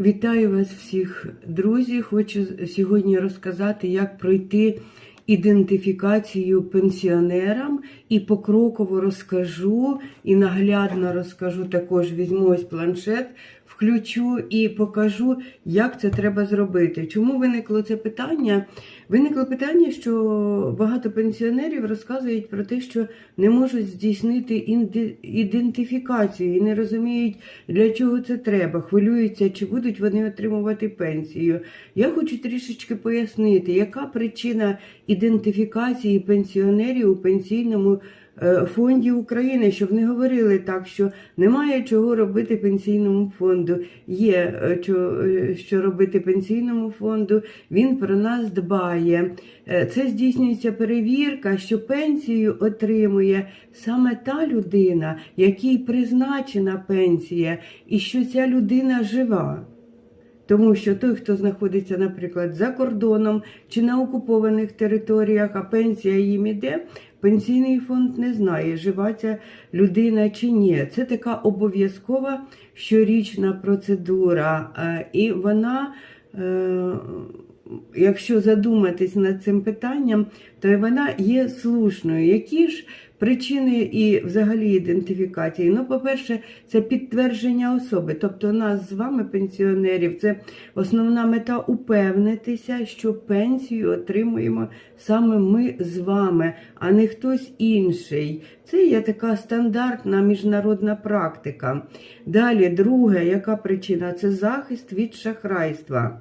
Вітаю вас всіх, друзі. Хочу сьогодні розказати, як пройти ідентифікацію пенсіонерам і покроково розкажу і наглядно розкажу. Також візьму ось планшет, включу і покажу, як це треба зробити. Чому виникло це питання? Виникло питання, що багато пенсіонерів розказують про те, що не можуть здійснити ідентифікацію і не розуміють, для чого це треба. Хвилюються, чи будуть вони отримувати пенсію. Я хочу трішечки пояснити, яка причина ідентифікації пенсіонерів у пенсійному е, фонді України, щоб не говорили так, що немає чого робити пенсійному фонду. Є е, е, що робити пенсійному фонду. Він про нас дбає. Це здійснюється перевірка, що пенсію отримує саме та людина, якій призначена пенсія, і що ця людина жива. Тому що той, хто знаходиться, наприклад, за кордоном чи на окупованих територіях, а пенсія їм іде, пенсійний фонд не знає, жива ця людина чи ні. Це така обов'язкова щорічна процедура. е, І вона, е, якщо задуматись над цим питанням, то вона є слушною. Які ж причини і взагалі ідентифікації? Ну, по-перше, це підтвердження особи, тобто нас з вами, пенсіонерів, це основна мета упевнитися, що пенсію отримуємо саме ми з вами, а не хтось інший. Це є така стандартна міжнародна практика. Далі, друге, яка причина? Це захист від шахрайства.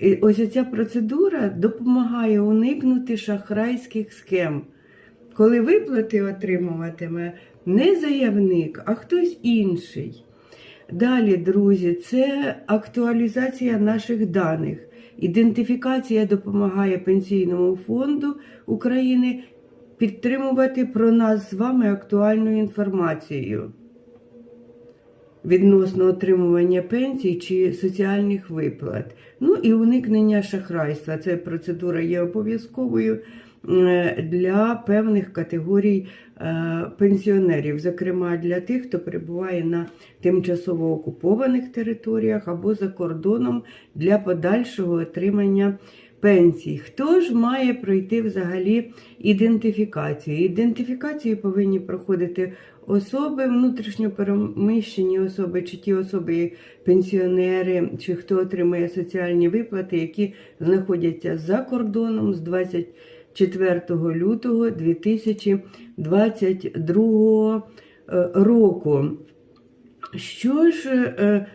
І ось ця процедура допомагає уникнути шахрайських схем. Коли виплати отримуватиме не заявник, а хтось інший. Далі, друзі, це актуалізація наших даних. Ідентифікація допомагає Пенсійному фонду України підтримувати про нас з вами актуальну інформацію відносно отримування пенсій чи соціальних виплат. Ну і уникнення шахрайства. Ця процедура є обов'язковою е, для певних категорій е, пенсіонерів, зокрема для тих, хто перебуває на тимчасово окупованих територіях або за кордоном для подальшого отримання. Пенсій. Хто ж має пройти взагалі ідентифікацію? Ідентифікацію повинні проходити особи, внутрішньо переміщені особи, чи ті особи, пенсіонери, чи хто отримує соціальні виплати, які знаходяться за кордоном з 24 лютого 2022 е, року. Що ж е,